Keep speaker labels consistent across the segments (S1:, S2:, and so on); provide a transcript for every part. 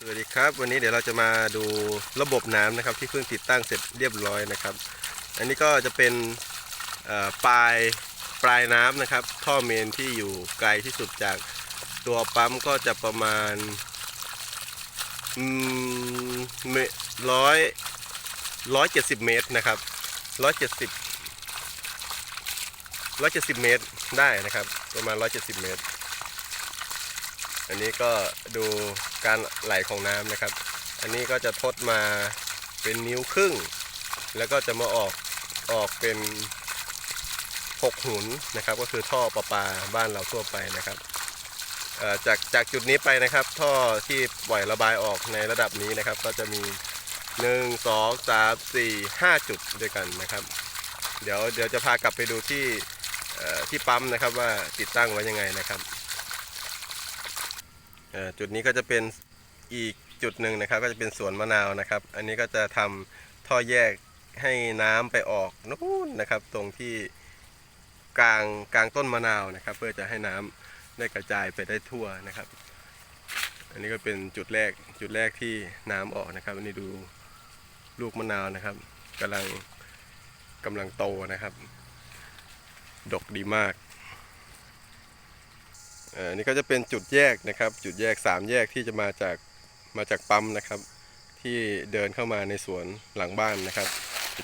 S1: สวัสดีครับ วันนี้เดี๋ยวเราจะมาดูระบบน้ำนะครับ ที่เพิ่งติดตั้งเสร็จเรียบร้อยนะครับ อันนี้ก็จะเป็นปลายปลายน้ำนะครับ ท่อเมนที่อยู่ไกลที่สุดจากตัวปั๊มก็จะประมาณร้อยร้อยเจ็ดสิบเมตรนะครับร้อยเจ็ดสิบร้อยเจ็ดสิบเมตรได้นะครับ ประมาณร้อยเจ็ดสิบเมตร อันนี้ก็ดู การไหลของน้ำนะครับ อันนี้ก็จะทดมาเป็นนิ้วครึ่ง แล้วก็จะมาออกออกเป็นหกหุนนะครับ ก็คือท่อประปาบ้านเราทั่วไปนะครับจากจากจุดนี้ไปนะครับ ท่อที่ปล่อยระบายออกในระดับนี้นะครับ ก็จะมี1 2 3 4 5จุดด้วยกันนะครับ เดี๋ยวเดี๋ยวจะพากลับไปดูที่ที่ปั๊มนะครับว่าติดตั้งไว้ยังไงนะครับ จุดนี้ก็จะเป็นอีกจุดหนึ่งนะครับ ก็จะเป็นสวนมะนาวนะครับ อันนี้ก็จะทำท่อแยกให้น้ำไปออกนู่นนะครับ ตรงที่กลางกลางต้นมะนาวนะครับ เพื่อจะให้น้ำได้กระจายไปได้ทั่วนะครับ อันนี้ก็เป็นจุดแรกจุดแรกที่น้ำออกนะครับ อันนี้ดูลูกมะนาวนะครับกำลังกำลังโตนะครับ ดกดีมาก อ่อนี่ก็จะเป็นจุดแยกนะครับ จุดแยก 3 แยกที่จะมาจากมาจากปั๊มนะครับ ที่เดินเข้ามาในสวนหลังบ้านนะครับ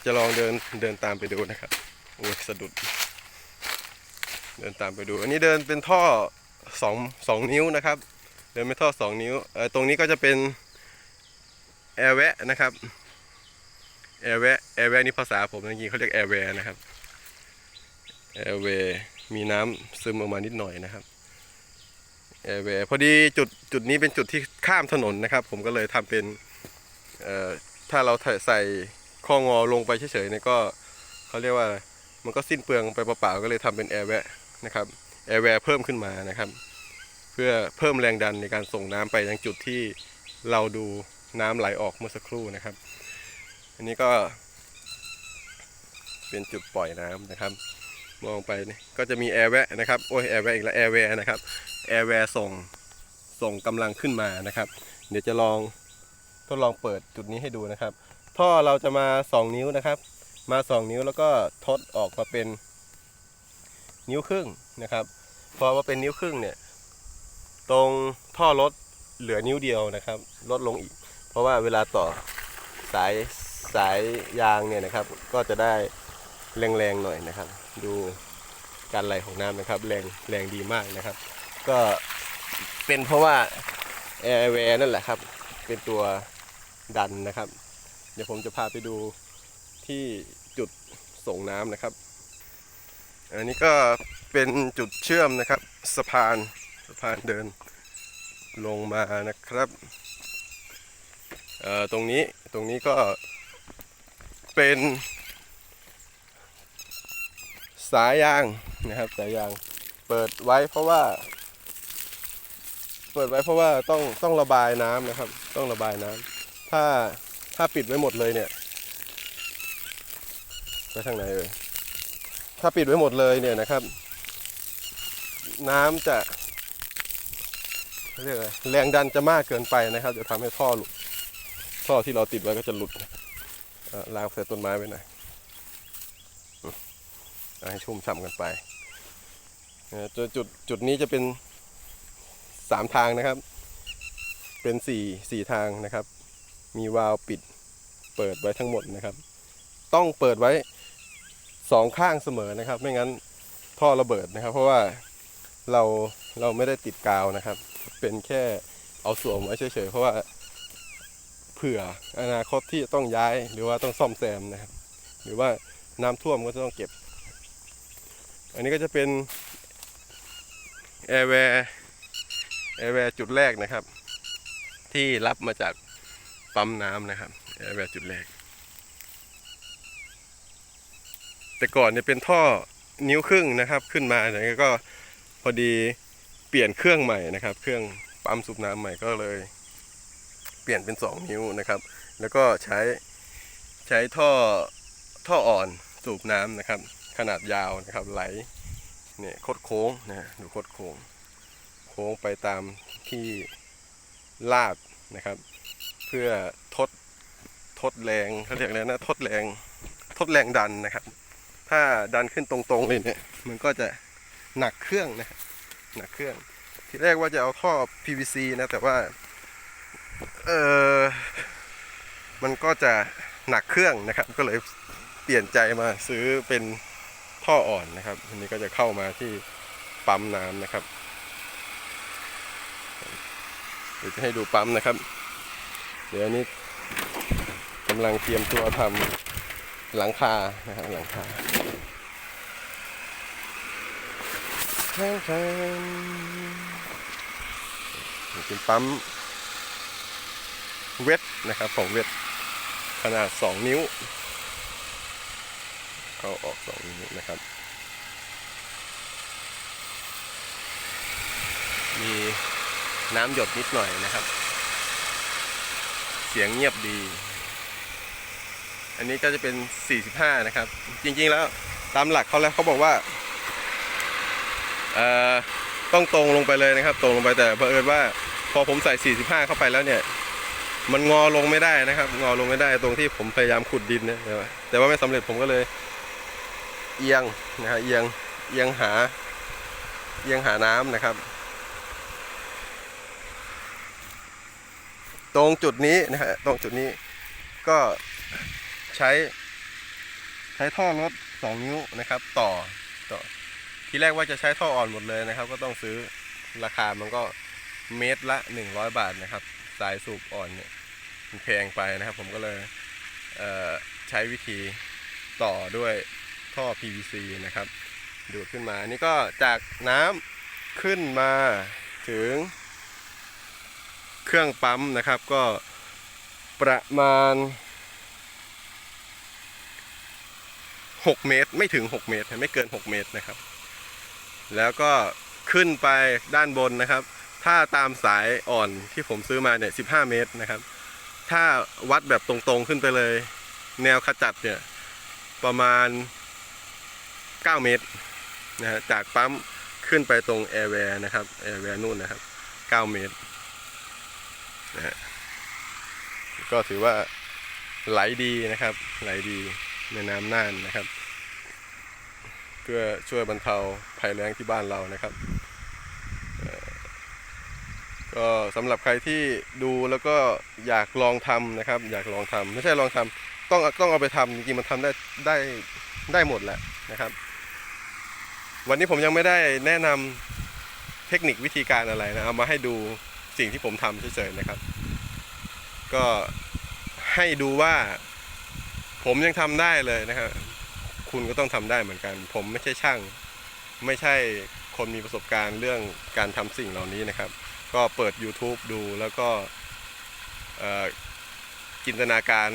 S1: จะลองเดินเดินตามไปดูนะครับโอ้ยสะดุด เดินตามไปดู อันนี้เดินเป็นท่อสองสองนิ้วนะครับ เดินเป็นท่อสองนิ้วตรงนี้ก็จะเป็นแอร์แวะนะครับแอร์แวะแอร์แวะนี่ภาษาผมจริงๆเขาเรียกแอร์แวร์นะครับแอร์แวร์มีน้ำซึมออกมานิดหน่อยนะครับ แอร์แวร์พอดีจุดจุดนี้เป็นจุดที่ข้ามถนนนะครับ ผมก็เลยทำเป็นเอ่อถ้าเราใส่ข้องอลงไปเฉยๆเนี่ยก็เขาเรียกว่ามันก็สิ้นเปลืองไปเปล่าๆก็เลยทำเป็นแอร์แวร์นะครับแอร์แวร์เพิ่มขึ้นมานะครับ เพื่อเพิ่มแรงดันในการส่งน้ำไปยังจุดที่เราดูน้ำไหลออกเมื่อสักครู่นะครับ อันนี้ก็ เป็นจุดปล่อยน้ำนะครับ มองไปก็จะมีแอร์แวะนะครับโอ้ยแอร์แวะอีกแล้วแอร์แวร์นะครับ แอร์แวร์ส่งส่งกำลังขึ้นมานะครับ เดี๋ยวจะลองทดลองเปิดจุดนี้ให้ดูนะครับ ท่อเราจะมา 2 นิ้วนะครับ มา 2 นิ้วแล้วก็ทดออกมาเป็นนิ้วครึ่งนะครับ พอมาเป็นนิ้วครึ่งเนี่ย ตรงท่อรถเหลือนิ้วเดียวนะครับ ลดลงอีก เพราะว่าเวลาต่อสายสายยางเนี่ยนะครับ ก็จะได้แรงๆหน่อยนะครับ ดูการไหลของน้ำนะครับ แรงแรงดีมากนะครับ ก็เป็นเพราะว่าแอร์แวร์นั่นแหละครับ เป็นตัวดันนะครับ เดี๋ยวผมจะพาไปดูที่จุดส่งน้ำนะครับ อันนี้ก็เป็นจุดเชื่อมนะครับ สะพานสะพานเดินลงมานะครับเอ่อตรงนี้ตรงนี้ก็เป็นสายยางนะครับสายยางเปิดไว้เพราะว่า เปิดไว้เพราะว่าต้องต้องระบายน้ำนะครับ ต้องระบายน้ำถ้าถ้าปิดไว้หมดเลยเนี่ยไปทางไหนเอ่ยถ้าปิดไว้หมดเลยเนี่ยนะครับ น้ำจะเรียกอะไรแรงดันจะมากเกินไปนะครับจะทำให้ท่อหลุดท่อที่เราติดไว้ก็จะหลุดล้างใส่ต้นไม้ไว้หน่อยให้ชุ่มฉ่ำกันไปจุดจุดจุดนี้จะเป็น สามทางนะครับ เป็นสี่สี่ทางนะครับ มีวาล์วปิดเปิดไว้ทั้งหมดนะครับ ต้องเปิดไว้สองข้างเสมอนะครับ ไม่งั้นท่อระเบิดนะครับ เพราะว่าเราเราไม่ได้ติดกาวนะครับ เป็นแค่เอาสวมไว้เฉยๆเพราะว่าเผื่ออนาคตที่จะต้องย้ายหรือว่าต้องซ่อมแซมนะครับ หรือว่าน้ำท่วมก็จะต้องเก็บ อันนี้ก็จะเป็นแอร์แวร์ แอร์แวร์จุดแรกนะครับ ที่รับมาจากปั๊มน้ำนะครับแอร์แวร์จุดแรก แต่ก่อนเนี่ยเป็นท่อนิ้วครึ่งนะครับ ขึ้นมาแล้วก็พอดีเปลี่ยนเครื่องใหม่นะครับ เครื่องปั๊มสูบน้ำใหม่ก็เลย เปลี่ยนเป็น 2 นิ้วนะครับ แล้วก็ใช้ใช้ท่อท่ออ่อนสูบน้ำนะครับ ขนาดยาวนะครับไหลเนี่ยโคดโค้งนะดูโคดโค้ง โค้งไปตามที่ลาดนะครับ เพื่อทดทดแรงเขาเรียกอะไรนะทดแรงทดแรงดันนะครับ ถ้าดันขึ้นตรงๆเลยเนี่ยมันก็จะหนักเครื่องนะหนักเครื่อง ทีแรกว่าจะเอาท่อ PVC นะแต่ว่าเออมันก็จะหนักเครื่องนะครับ ก็เลยเปลี่ยนใจมาซื้อเป็นท่ออ่อนนะครับอันนี้ก็จะเข้ามาที่ปั๊มน้ำนะครับ เดี๋ยวจะให้ดูปั๊มนะครับ เดี๋ยวนี้กำลังเตรียมตัวทำหลังคานะครับหลังคาแทนแทงเป็นปั๊มเวทนะครับของเวทขนาด 2 นิ้ว เข้าออก 2 นิ้วนะครับ มี น้ำหยดนิดหน่อยนะครับ เสียงเงียบดี อันนี้ก็จะเป็น 45 นะครับ จริงๆแล้วตามหลักเขาแล้วเขาบอกว่าต้องตรงลงไปเลยนะครับ ตรงลงไปแต่เผอิญว่าพอผมใส่ 45 เข้าไปแล้วเนี่ย มันงอลงไม่ได้นะครับ งอลงไม่ได้ตรงที่ผมพยายามขุดดินนะแต่ว่าแต่ว่าไม่สำเร็จผมก็เลย เอียงนะฮะเอียงเอียงหาเอียงหาน้ำนะครับ ตรงจุดนี้นะฮะตรงจุดนี้ก็ใช้ ใช้ท่อรถสองนิ้วนะครับ ต่อต่อทีแรกว่าจะใช้ท่ออ่อนหมดเลยนะครับ ก็ต้องซื้อราคามันก็เมตรละ 100 บาทนะครับ สายสูบอ่อนเนี่ยมันแพงไปนะครับ ผมก็เลยเใช้วิธีต่อด้วยท่อ PVC นะครับ ดูดขึ้นมาอันนี่ก็จากน้ำขึ้นมาถึง เครื่องปั๊มนะครับก็ประมาณ 6 เมตร ไม่ถึง 6 เมตร ไม่เกิน 6 เมตรนะครับ แล้วก็ขึ้นไปด้านบนนะครับ ถ้าตามสายอ่อนที่ผมซื้อมาเนี่ย15 เมตรนะครับ ถ้าวัดแบบตรงๆขึ้นไปเลย แนวขจัดเนี่ยประมาณ 9 เมตรนะฮะจากปั๊มขึ้นไปตรงแอร์แวร์นะครับแอร์แวร์นู่นนะครับ 9 เมตร นะฮะก็ถือว่าไหลดีนะครับ ไหลดีในน้ำน่านนะครับ เพื่อช่วยบรรเทาภัยแล้งที่บ้านเรานะครับก็สำหรับใครที่ดูแล้วก็อยากลองทำนะครับ อยากลองทำไม่ใช่ลองทำต้องต้องเอาไปทำจริงๆมันทำได้ได้ได้หมดแหละนะครับ วันนี้ผมยังไม่ได้แนะนำเทคนิควิธีการอะไรนะเอามาให้ดู สิ่งที่ผมทำเฉยๆนะครับ ก็ให้ดูว่าผมยังทำได้เลยนะครับคุณก็ต้องทำได้เหมือนกัน ผมไม่ใช่ช่าง ไม่ใช่คนมีประสบการณ์เรื่องการทำสิ่งเหล่านี้นะครับ ก็เปิด YouTube ดูแล้วก็จินตนาการ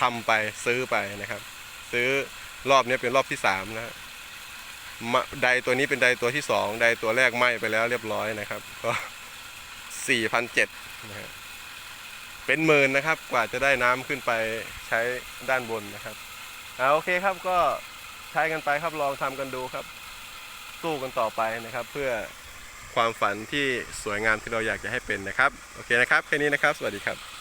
S1: ทำไปซื้อไปนะครับ ซื้อรอบนี้เป็นรอบที่สามนะฮะไดตัวนี้เป็นไดตัวที่สองไดตัวแรกไหม้ไปแล้วเรียบร้อยนะครับก็ สี่พันเจ็ดนะฮะเป็นหมื่นนะครับกว่าจะได้น้ำขึ้นไปใช้ด้านบนนะครับเอาโอเคครับก็ใช้กันไปครับลองทำกันดูครับ สู้กันต่อไปนะครับ เพื่อความฝันที่สวยงามที่เราอยากจะให้เป็นนะครับ โอเคนะครับแค่นี้นะครับ สวัสดีครับ